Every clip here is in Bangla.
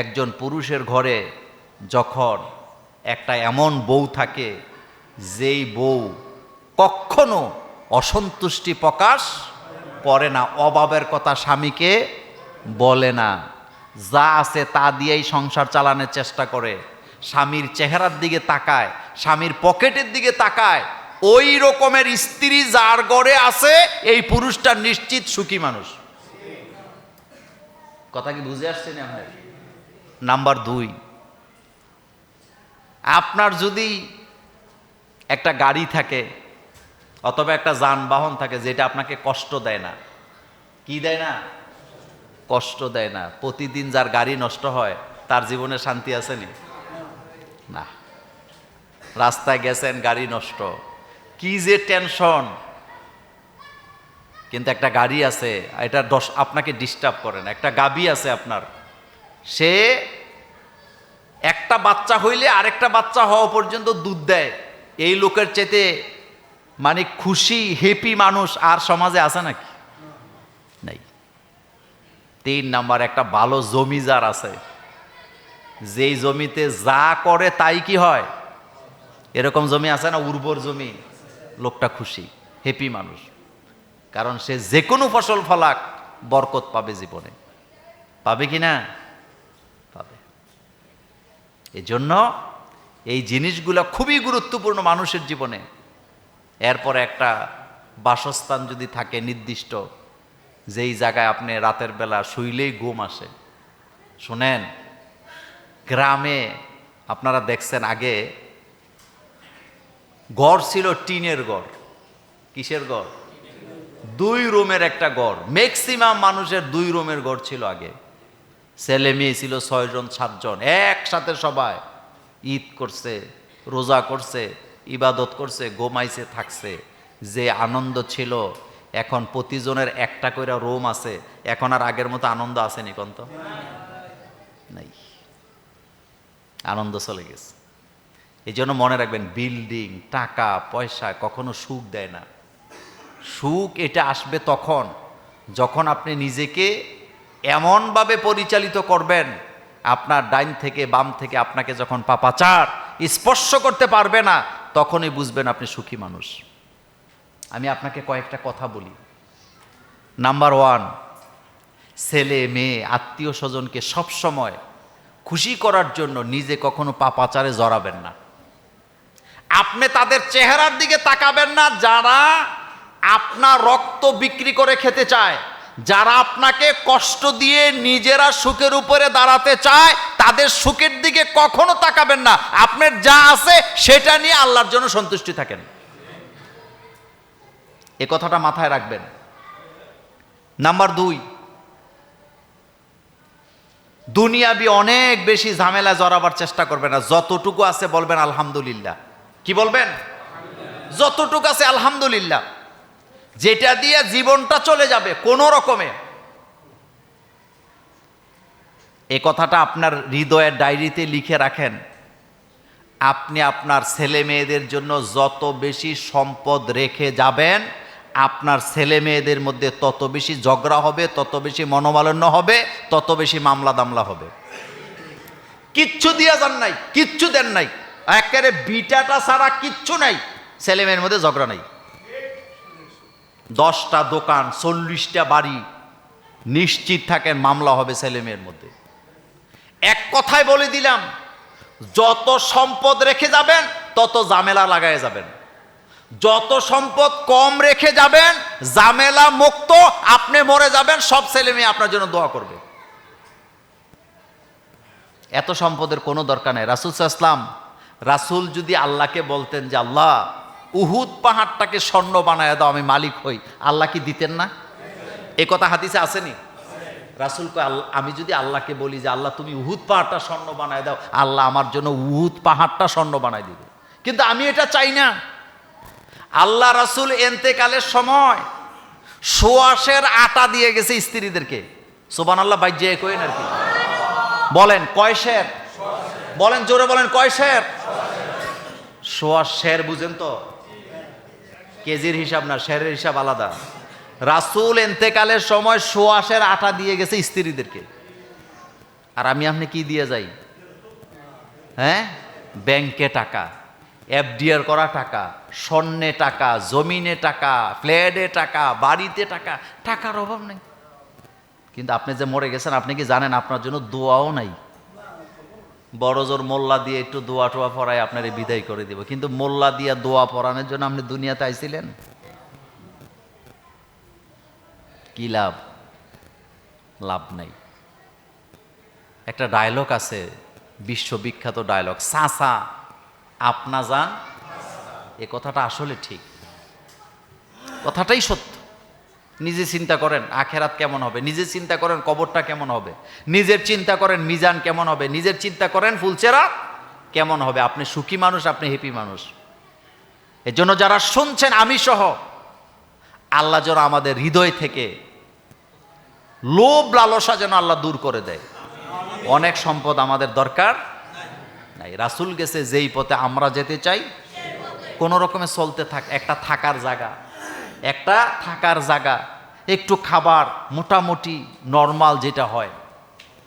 একজন পুরুষের ঘরে যখন একটা এমন বউ থাকে, যেই বউ কখনো অসন্তুষ্টি প্রকাশ করে না, অভাবের কথা স্বামীকে বলে না। যা আছে তা দিয়েই সংসার চালানোর চেষ্টা করে। স্বামীর চেহারার দিকে তাকায়, স্বামীর পকেটের দিকে তাকায়, ওই রকমের স্ত্রী যার ঘরে আছে, এই পুরুষটা নিশ্চিত সুখী মানুষ। কথা কি বুঝে আসছেন আপনার? নাম্বার দুই, আপনার যদি একটা গাড়ি থাকে অথবা একটা যানবাহন থাকে যেটা আপনাকে কষ্ট দেয় না, কি দেয় না? কষ্ট দেয় না। প্রতিদিন যার গাড়ি নষ্ট হয়, তার জীবনে শান্তি আসেনি না? রাস্তায় গেছেন, গাড়ি নষ্ট। কি যে টেনশন। কিন্তু একটা গাড়ি আছে, এটা দশ, আপনাকে ডিস্টার্ব করে না। একটা গাবি আছে আপনার। সে একটা বাচ্চা হইলে আরেকটা বাচ্চা হওয়া পর্যন্ত দুধ দেয়। এই লোকের চেতে মানে খুশি হ্যাপি মানুষ আর সমাজে আছে নাকি? নাই। তিন নাম্বার, একটা ভালো জমি যার আছে। যেই জমিতে যা করে তাই কি হয়? এরকম জমি আছে না, উর্বর জমি? লোকটা খুশি হ্যাপি মানুষ। কারণ সে যে কোনো ফসল ফলাক বরকত পাবে জীবনে। পাবে কি না? এই জন্য এই জিনিসগুলো খুবই গুরুত্বপূর্ণ মানুষের জীবনে। এরপরে একটা বাসস্থান যদি থাকে নির্দিষ্ট, যেই জায়গায় আপনি রাতের বেলা শুইলেই ঘুম আসে। শুনেন, গ্রামে আপনারা দেখছেন আগে গড় ছিল টিনের গড় কিসের গড় দুই রুমের একটা গড় ম্যাক্সিমাম মানুষের দুই রুমের গড় ছিল আগে। ছেলে মেয়ে ছিল ছয়জন, সাতজন, একসাথে সবাই ঈদ করছে, রোজা করছে, ইবাদত করছে গোমাইছে থাকছে। যে আনন্দ ছিল, এখন প্রতিজনের একটা করে রোম আছে। এখন আর আগের মতো আনন্দ আসেনি কন্ত? নাই। আনন্দ চলে গেছে। এই জন্য মনে রাখবেন, বিল্ডিং, টাকা, পয়সা কখনো সুখ দেয় না। সুখ এটা আসবে তখন, যখন আপনি নিজেকে এমনভাবে পরিচালিত করবেন, আপনার ডাইন থেকে বাম থেকে আপনাকে যখন পাপাচার স্পর্শ করতে পারবে না, তখনই বুঝবেন আপনি সুখী মানুষ। আমি আপনাকে কয়েকটা কথা বলি। নাম্বার ওয়ান ছেলে, মেয়ে, আত্মীয় স্বজনকে সবসময় খুশি করার জন্য নিজে কখনো পাপাচারে জড়াবেন না। আপনি তাদের চেহারার দিকে তাকাবেন না, যারা আপনার রক্ত বিক্রি করে খেতে চায়। যারা আপনাকে কষ্ট দিয়ে নিজেরা সুখের উপরে দাঁড়াতে চায়, তাদের সুখের দিকে কখনো তাকাবেন না। আপনার যা আছে, সেটা নিয়ে আল্লাহর জন্য সন্তুষ্টি থাকেন। এ কথাটা মাথায় রাখবেন। নাম্বার দুই, দুনিয়াবি অনেক বেশি ঝামেলা জড়াবার চেষ্টা করবেন না। যতটুকু আছে বলবেন আলহামদুলিল্লাহ। কি বলবেন? যতটুকু আছে আলহামদুলিল্লাহ। যেটা দিয়ে জীবনটা চলে যাবে কোনো রকমে। এ কথাটা আপনার হৃদয়ের ডায়েরিতে লিখে রাখেন। আপনি আপনার ছেলে মেয়েদের জন্য যত বেশি সম্পদ রেখে যাবেন, আপনার ছেলে মেয়েদের মধ্যে তত বেশি ঝগড়া হবে, তত বেশি মনোমালিন্য হবে, তত বেশি মামলা দামলা হবে। কিচ্ছু দিয়া যান নাই, কিচ্ছু দেন নাই। একেবারে বিটাটা ছাড়া কিচ্ছু নাই। ছেলে মেয়ের মধ্যে ঝগড়া নাই। দশটা দোকান, চল্লিশটা বাড়ি, নিশ্চিত থাকেন মামলা হবে ছেলে মেয়ের মধ্যে। এক কথায় বলে দিলাম, যত সম্পদ রেখে যাবেন, তত জামেলা লাগায় যাবেন। যত সম্পদ কম রেখে যাবেন জামেলা মুক্ত, আপনি মরে যাবেন, সব ছেলে মেয়ে আপনার জন্য দোয়া করবে। এত সম্পদের কোনো দরকার নেই। রাসুল ইসলাম রাসুল যদি আল্লাহকে বলতেন যে, আল্লাহ উহুদ পাহাড়টাকে স্বর্ণ বানায় দাও, আমি মালিক হই। আল্লাহ কি দিতেন না? এ কথা হাদিসে আসেনি? রাসুল কয়, আল্লাহ, আমি যদি আল্লাহকে বলি যে, আল্লাহ, তুমি উহুদ পাহাড়টা স্বর্ণ বানায় দাও, আল্লাহ আমার জন্য উহুদ পাহাড়টা স্বর্ণ বানায় দিবে। কিন্তু আমি এটা চাই না। আল্লাহ রাসুল এন্তেকালের সময় সোয়াশের আটা দিয়ে গেছে স্ত্রীদেরকে। সোবান আল্লাহ বাইজে কইন আর কি। বলেন, কয় শের? বলেন, জোরে বলেন, কয় শের? সোয়াশ শের বুঝেন তো? কেজির হিসাব না, শেরের হিসাব আলাদা। রাসুল এন্তেকালের সময় সোয়াশের আটা দিয়ে গেছে স্ত্রীদেরকে। আর আমি আপনি কি দিয়ে যাই? হ্যাঁ? ব্যাংকে টাকা, এফডিআর করা টাকা, স্বর্ণে টাকা, জমিনে টাকা, ফ্ল্যাটে টাকা, বাড়িতে টাকা, টাকার অভাব নেই। কিন্তু আপনি যে মরে গেছেন, আপনি কি জানেন আপনার জন্য দোয়াও নাই? বড় জোর মোল্লা দিয়ে একটু দোয়া টোয়া পড়ায় আপনার বিদায় করে দিব। কিন্তু মোল্লা দিয়ে দোয়া পড়ানোর জন্য আপনি দুনিয়াতে আইছিলেন? কি লাভ? লাভ নাই। একটা ডায়লগ আছে, বিশ্ববিখ্যাত ডায়লগ সাসা আপনা যান এ কথাটা আসলে ঠিক। কথাটাই সত্য। নিজে চিন্তা করেন, আখেরাত কেমন হবে? নিজে চিন্তা করেন কবরটা কেমন হবে? নিজের চিন্তা করেন মিজান কেমন হবে? নিজের চিন্তা করেন ফুলচেরা কেমন হবে? আপনি সুখী মানুষ, আপনি হ্যাপি মানুষ। এর জন্য যারা শুনছেন, আমি সহ, আল্লাহ যেন আমাদের হৃদয় থেকে লোভ, লালসা যেন আল্লাহ দূর করে দেয়। অনেক সম্পদ আমাদের দরকার নাই। রাসুল গেছে যেই পথে আমরা যেতে চাই, কোনো রকমে চলতে থাক, একটা থাকার জায়গা। একটা থাকার জায়গা, একটু খাবার, মোটামুটি নর্মাল যেটা হয়,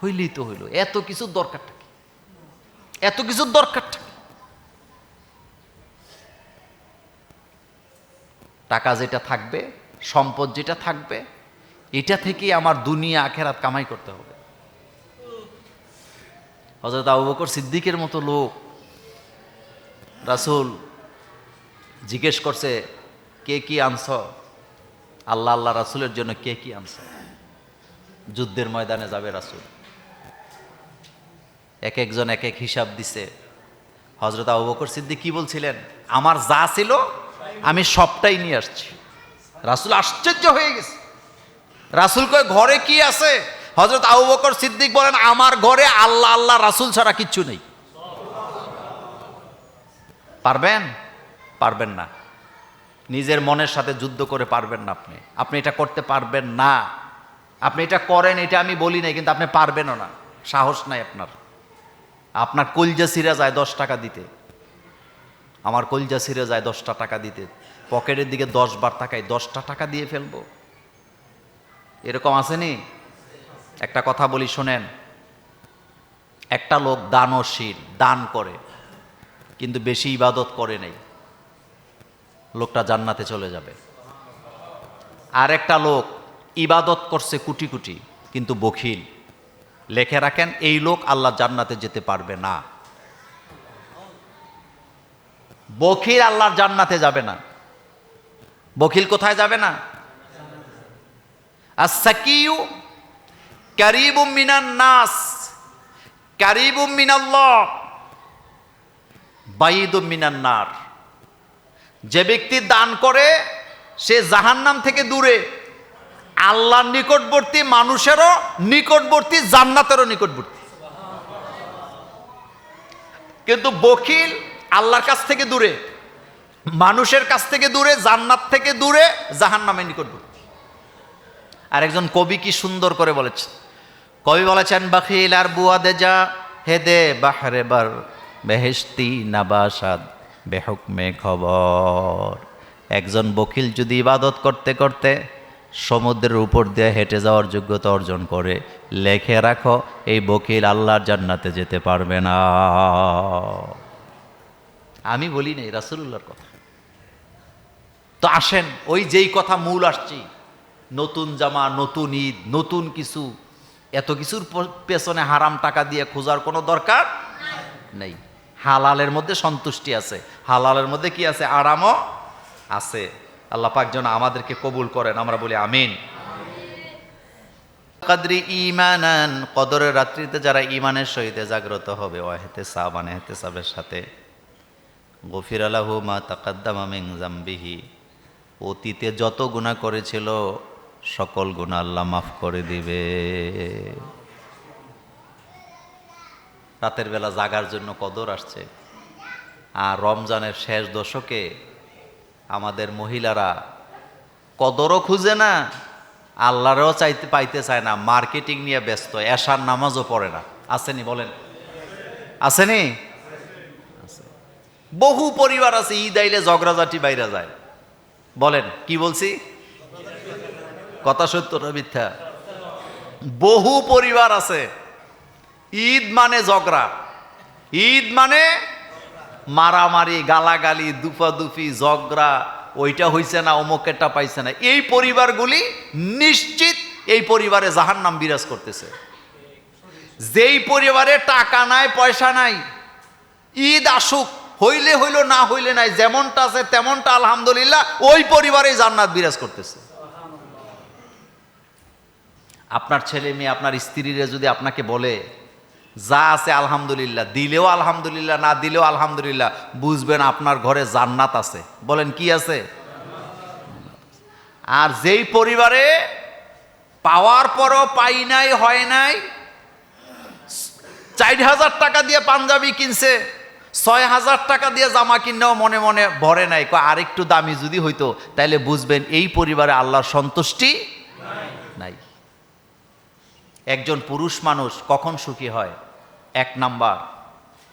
হইলেই তো হইল। এত কিছুর দরকারটা কি? এত কিছুর দরকারটা কি? টাকা যেটা থাকবে, সম্পদ যেটা থাকবে, এটা থেকেই আমার দুনিয়া, আখেরাত কামাই করতে হবে। হজরত আবু বকর সিদ্দিকের মতো লোক, রাসুল জিজ্ঞেস করছে কে কি আনছ? আল্লাহ আল্লাহ রাসুলের জন্য কে কি আনছ? যুদ্ধের ময়দানে যাবে রাসুল। এক একজন এক এক হিসাব দিছে। হজরত আবু বকর সিদ্দিক কি বলছিলেন? আমার যা ছিল, আমি সবটাই নিয়ে আসছি। রাসুল আশ্চর্য হয়ে গেছে। রাসুল কয়, ঘরে কি আছে? হজরত আবু বকর সিদ্দিক বলেন, আমার ঘরে আল্লাহ আল্লাহ রাসুল ছাড়া কিচ্ছু নেই। পারবেন? পারবেন না। নিজের মনের সাথে যুদ্ধ করে পারবেন না আপনি। আপনি এটা করতে পারবেন না। আপনি এটা করেন, এটা আমি বলি নাই, কিন্তু আপনি পারবেনও না। সাহস নাই আপনার। আপনার কলজা সিরা যায় দশ টাকা দিতে। আমার কলজা সিরে যায় দশটা টাকা দিতে। পকেটের দিকে দশ বার টাকায় দশটা টাকা দিয়ে ফেলব। এরকম আসেনি একটা কথা বলি, শোনেন। একটা লোক দানশীল, দান করে, কিন্তু বেশি ইবাদত করে নেই। লোকটা জান্নাতে চলে যাবে। আর একটা লোক ইবাদত করছে কুটি কুটি, কিন্তু বখিল। লেখে রাখেন, এই লোক আল্লাহ জান্নাতে যেতে পারবে না। বখিল আল্লাহর জান্নাতে যাবে না। বখিল কোথায় যাবে না? আর সাকিউ কারিবুম মিনান নাস। কারিবুম মিনাল্লাহ। বাইদুম মিনান নার। যে ব্যক্তি দান করে, সে জাহান্নাম থেকে দূরে। আল্লাহর নিকটবর্তী মানুষেরও নিকটবর্তী, জান্নাতেরও নিকটবর্তী। কিন্তু বকিল আল্লাহর কাছ থেকে দূরে, মানুষের কাছ থেকে দূরে, জান্নাত থেকে দূরে, জাহান্নামের নিকটবর্তী। আর একজন কবি কি সুন্দর করে বলেছেন। কবি বলেছেন বাখিল আর বুয়াদে যা হেদে বাহারে বার বেহেস্তি নাবাসাদ। বেহকমে খবর। একজন বকিল যদি ইবাদত করতে করতে সমুদ্রের উপর দিয়ে হেঁটে যাওয়ার যোগ্যতা অর্জন করে, লেখে রাখো, এই বকিল আল্লাহর জান্নাতে যেতে পারবে না। আমি বলি নাই রাসুল্লাহর কথা। তো আসেন, ওই যেই কথা মূল আসছি, নতুন জামা, নতুন ঈদ, নতুন কিছু, এত কিছুর পেছনে হারাম টাকা দিয়ে খোঁজার কোনো দরকার? নেই। হালালের মধ্যে সন্তুষ্টি আছে। হালালের মধ্যে কি আছে? আরামও আছে। আল্লাহ পাক যেন আমাদেরকে কবুল করেন। আমরা বলি আমিন। কাদ্রি ইমানান কদরের রাত্রিতে যারা ইমানের সহিত জাগ্রত হবে ওয়াহেতে সাবান হেতে সাবের সাথে। গফির আলাহু মা তাকাদ্দামা মিং জাম্বিহি। অতীতে যত গুণা করেছিল, সকল গুণা আল্লাহ মাফ করে দিবে। রাতের বেলা জাগার জন্য কদর আসছে। আর রমজানের শেষ দশকে আমাদের মহিলারা কদরও খুঁজে না, আল্লাহরও চাইতে, পাইতে চায় না, মার্কেটিং নিয়ে ব্যস্ত, এশার নামাজও পড়ে না। আসেনি বলেন? আসেনি? বহু পরিবার আছে, ঈদ আইলে ঝগড়াঝাটি বাইরে যায়। বলেন, কি বলছি? কথা সত্য না মিথ্যা? বহু পরিবার আছে ঈদ মানে ঝগড়া। ঈদ মানে মারামারি, গালাগালি, দুফাদুফি, ঝগড়া, ওইটা হইছে না অমুকেরটা পাইছে না। এই পরিবারগুলি নিশ্চিত এই পরিবারে জাহান নাম বিরাজ করতেছে। যেই পরিবারে টাকা নাই, পয়সা নাই, ঈদ আসুক, হইলে হইল, না হইলে নাই, যেমনটা আছে তেমনটা, আলহামদুলিল্লাহ, ওই পরিবারে জান্নাত বিরাজ করতেছে। আপনার ছেলে মেয়ে, আপনার স্ত্রীরা যদি আপনাকে বলে যা আছে আলহামদুলিল্লাহ, দিলেও আলহামদুলিল্লাহ, না দিলেও আলহামদুলিল্লাহ, বুঝবেন আপনার ঘরে জান্নাত আছে। বলেন কি আছে? আর যেই পরিবারে পাওয়ার পরও পাই নাই, হয় নাই, চার হাজার টাকা দিয়ে পাঞ্জাবি কিনছে, ছয় হাজার টাকা দিয়ে জামা কিনেও মনে মনে ভরে নাই। আরেকটু দামি যদি হইতো তাহলে বুঝবেন এই পরিবারে আল্লাহর সন্তুষ্টি একজন পুরুষ মানুষ কখন সুখী হয়? এক নাম্বার।